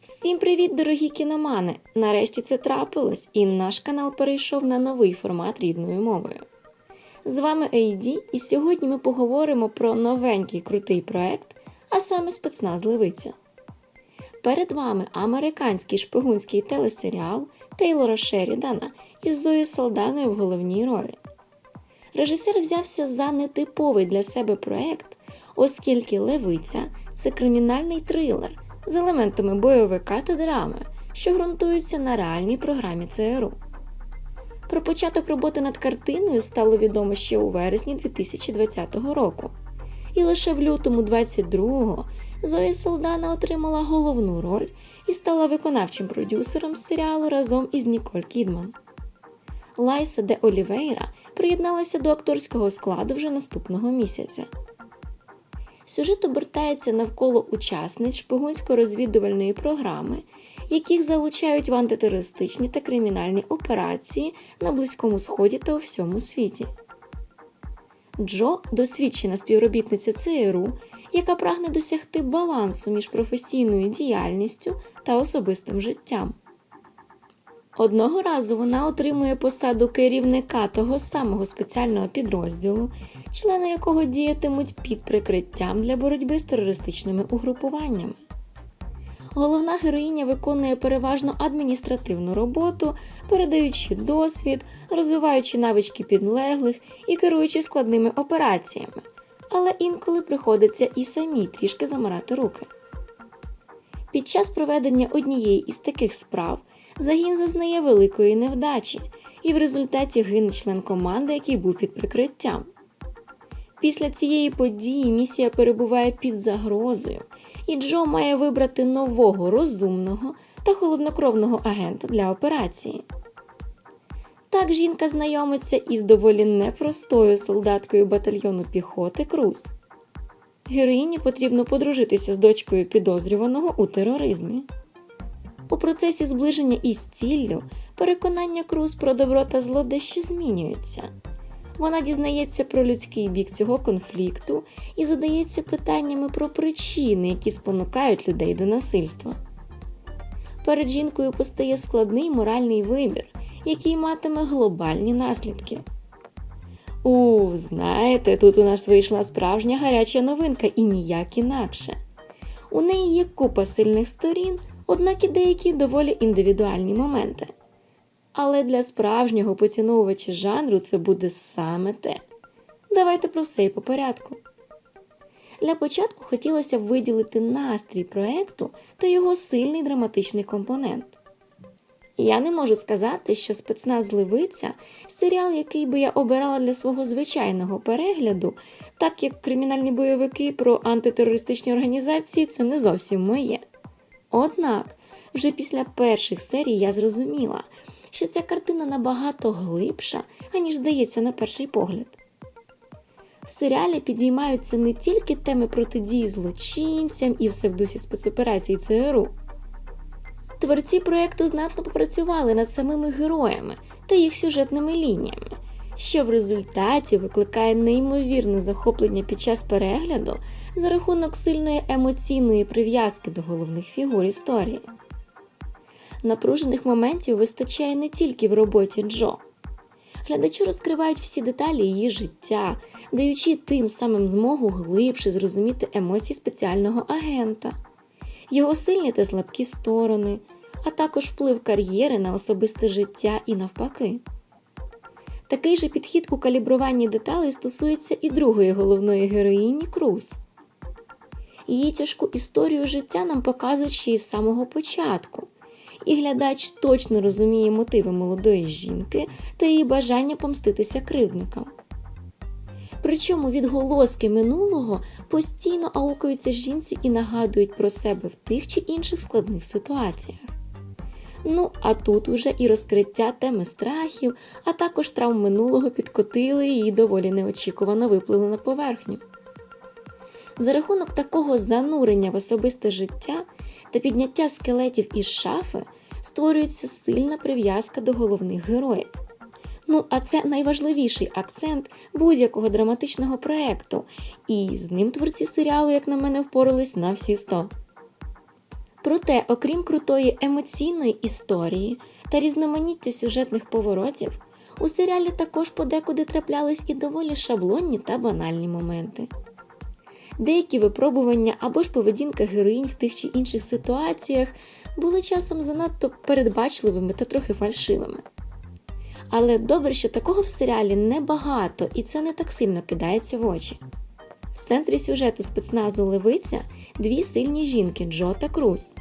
Всім привіт, дорогі кіномани! Нарешті це трапилось, і наш канал перейшов на новий формат рідною мовою. З вами AD, і сьогодні ми поговоримо про новенький крутий проект, а саме спецназ Левиця. Перед вами американський шпигунський телесеріал Тейлора Шерідана із Зою Салданою в головній ролі. Режисер взявся за нетиповий для себе проект, оскільки Левиця це кримінальний трилер з елементами бойовика та драми, що ґрунтуються на реальній програмі ЦРУ. Про початок роботи над картиною стало відомо ще у вересні 2020 року, і лише в лютому 22-го Зоя Салдана отримала головну роль і стала виконавчим продюсером серіалу разом із Ніколь Кідман. Лайса де Олівейра приєдналася до акторського складу вже наступного місяця. Сюжет обертається навколо учасниць шпигунсько-розвідувальної програми, яких залучають в антитерористичні та кримінальні операції на Близькому Сході та у всьому світі. Джо досвідчена співробітниця ЦРУ, яка прагне досягти балансу між професійною діяльністю та особистим життям. Одного разу вона отримує посаду керівника того самого спеціального підрозділу, члени якого діятимуть під прикриттям для боротьби з терористичними угрупуваннями. Головна героїня виконує переважно адміністративну роботу, передаючи досвід, розвиваючи навички підлеглих і керуючи складними операціями, але інколи приходиться і самі трішки замирати руки. Під час проведення однієї із таких справ загін зазнає великої невдачі, і в результаті гине член команди, який був під прикриттям. Після цієї події місія перебуває під загрозою, і Джо має вибрати нового розумного та холоднокровного агента для операції. Так жінка знайомиться із доволі непростою солдаткою батальйону піхоти Круз. Героїні потрібно подружитися з дочкою підозрюваного у тероризмі. У процесі зближення із ціллю переконання Круз про добро та зло дещо змінюються. Вона дізнається про людський бік цього конфлікту і задається питаннями про причини, які спонукають людей до насильства. Перед жінкою постає складний моральний вибір, який матиме глобальні наслідки. У, знаєте, тут у нас вийшла справжня гаряча новинка і ніяк інакше. У неї є купа сильних сторін, однак і деякі доволі індивідуальні моменти. Але для справжнього поціновувача жанру це буде саме те. Давайте про все і по порядку. Для початку хотілося б виділити настрій проекту та його сильний драматичний компонент. Я не можу сказати, що спецназ Левиця серіал, який би я обирала для свого звичайного перегляду, так як кримінальні бойовики про антитерористичні організації це не зовсім моє. Однак, вже після перших серій я зрозуміла, що ця картина набагато глибша, аніж здається на перший погляд. В серіалі підіймаються не тільки теми протидії злочинцям і все в дусі спецоперацій ЦРУ. Творці проєкту знатно попрацювали над самими героями та їх сюжетними лініями, що в результаті викликає неймовірне захоплення під час перегляду за рахунок сильної емоційної прив'язки до головних фігур історії. Напружених моментів вистачає не тільки в роботі Джо. Глядачу розкривають всі деталі її життя, даючи тим самим змогу глибше зрозуміти емоції спеціального агента, його сильні та слабкі сторони, а також вплив кар'єри на особисте життя і навпаки. Такий же підхід у калібруванні деталей стосується і другої головної героїні Круз. Її тяжку історію життя нам показують ще із самого початку і глядач точно розуміє мотиви молодої жінки та її бажання помститися кривдникам. Причому відголоски минулого постійно аукаються жінці і нагадують про себе в тих чи інших складних ситуаціях. Ну, а тут уже і розкриття теми страхів, а також травм минулого підкотили і доволі неочікувано виплили на поверхню. За рахунок такого занурення в особисте життя та підняття скелетів із шафи створюється сильна прив'язка до головних героїв. Ну, а це найважливіший акцент будь-якого драматичного проєкту, і з ним творці серіалу, як на мене, впорались на всі сто. Проте, окрім крутої емоційної історії та різноманіття сюжетних поворотів, у серіалі також подекуди траплялись і доволі шаблонні та банальні моменти. Деякі випробування або ж поведінка героїнь в тих чи інших ситуаціях були часом занадто передбачливими та трохи фальшивими. Але добре, що такого в серіалі небагато, і це не так сильно кидається в очі. Центрі сюжету спецназу Левиця дві сильні жінки Джо та Круз.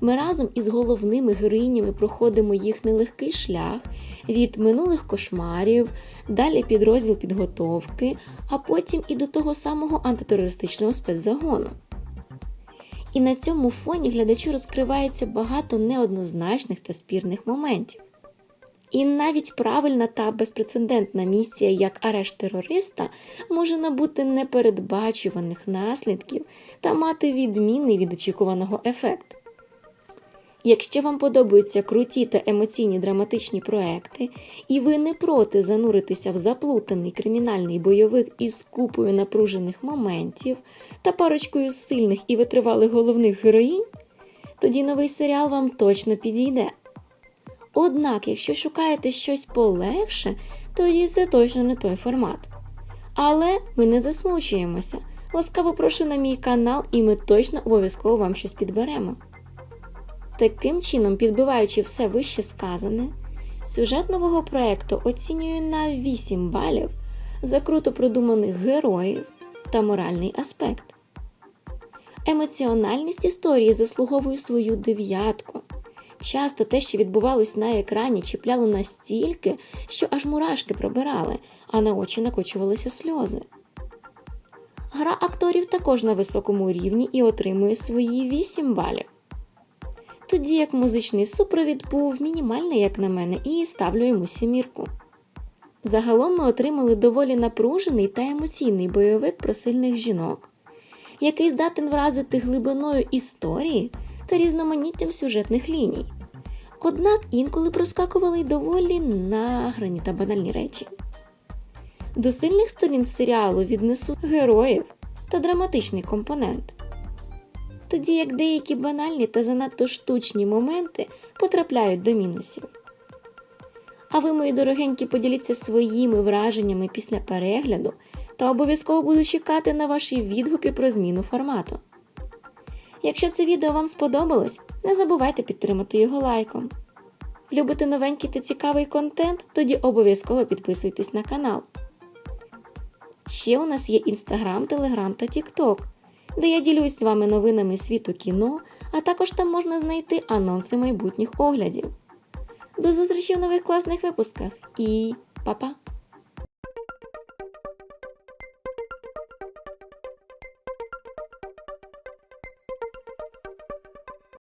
Ми разом із головними героїнями проходимо їх нелегкий шлях від минулих кошмарів, далі підрозділ підготовки, а потім і до того самого антитерористичного спецзагону. І на цьому фоні глядачу розкривається багато неоднозначних та спірних моментів. І навіть правильна та безпрецедентна місія як арешт терориста може набути непередбачуваних наслідків та мати відмінний від очікуваного ефект. Якщо вам подобаються круті та емоційні драматичні проекти, і ви не проти зануритися в заплутаний кримінальний бойовик із купою напружених моментів та парочкою сильних і витривалих головних героїнь, тоді новий серіал вам точно підійде. Однак, якщо шукаєте щось полегше, тоді це точно не той формат. Але ми не засмучуємося. Ласкаво прошу на мій канал, і ми точно обов'язково вам щось підберемо. Таким чином, підбиваючи все вище сказане, сюжет нового проекту оцінюю на 8 балів за круто продуманих героїв та моральний аспект. Емоціональність історії заслуговує свою дев'ятку. Часто те, що відбувалось на екрані, чіпляло настільки, що аж мурашки пробирали, а на очі накочувалися сльози. Гра акторів також на високому рівні і отримує свої 8 балів. Тоді як музичний супровід був мінімальний, як на мене, і ставлю йому сімірку. Загалом ми отримали доволі напружений та емоційний бойовик про сильних жінок, який здатен вразити глибиною історії та різноманіттям сюжетних ліній. Однак інколи проскакували й доволі награні та банальні речі. До сильних сторін серіалу віднесу героїв та драматичний компонент. Тоді як деякі банальні та занадто штучні моменти потрапляють до мінусів. А ви, мої дорогенькі, поділіться своїми враженнями після перегляду та обов'язково буду чекати на ваші відгуки про зміну формату. Якщо це відео вам сподобалось, не забувайте підтримати його лайком. Любите новенький та цікавий контент, тоді обов'язково підписуйтесь на канал. Ще у нас є Інстаграм, Телеграм та Тікток, де я ділюсь з вами новинами світу кіно, а також там можна знайти анонси майбутніх оглядів. До зустрічі в нових класних випусках і па-па!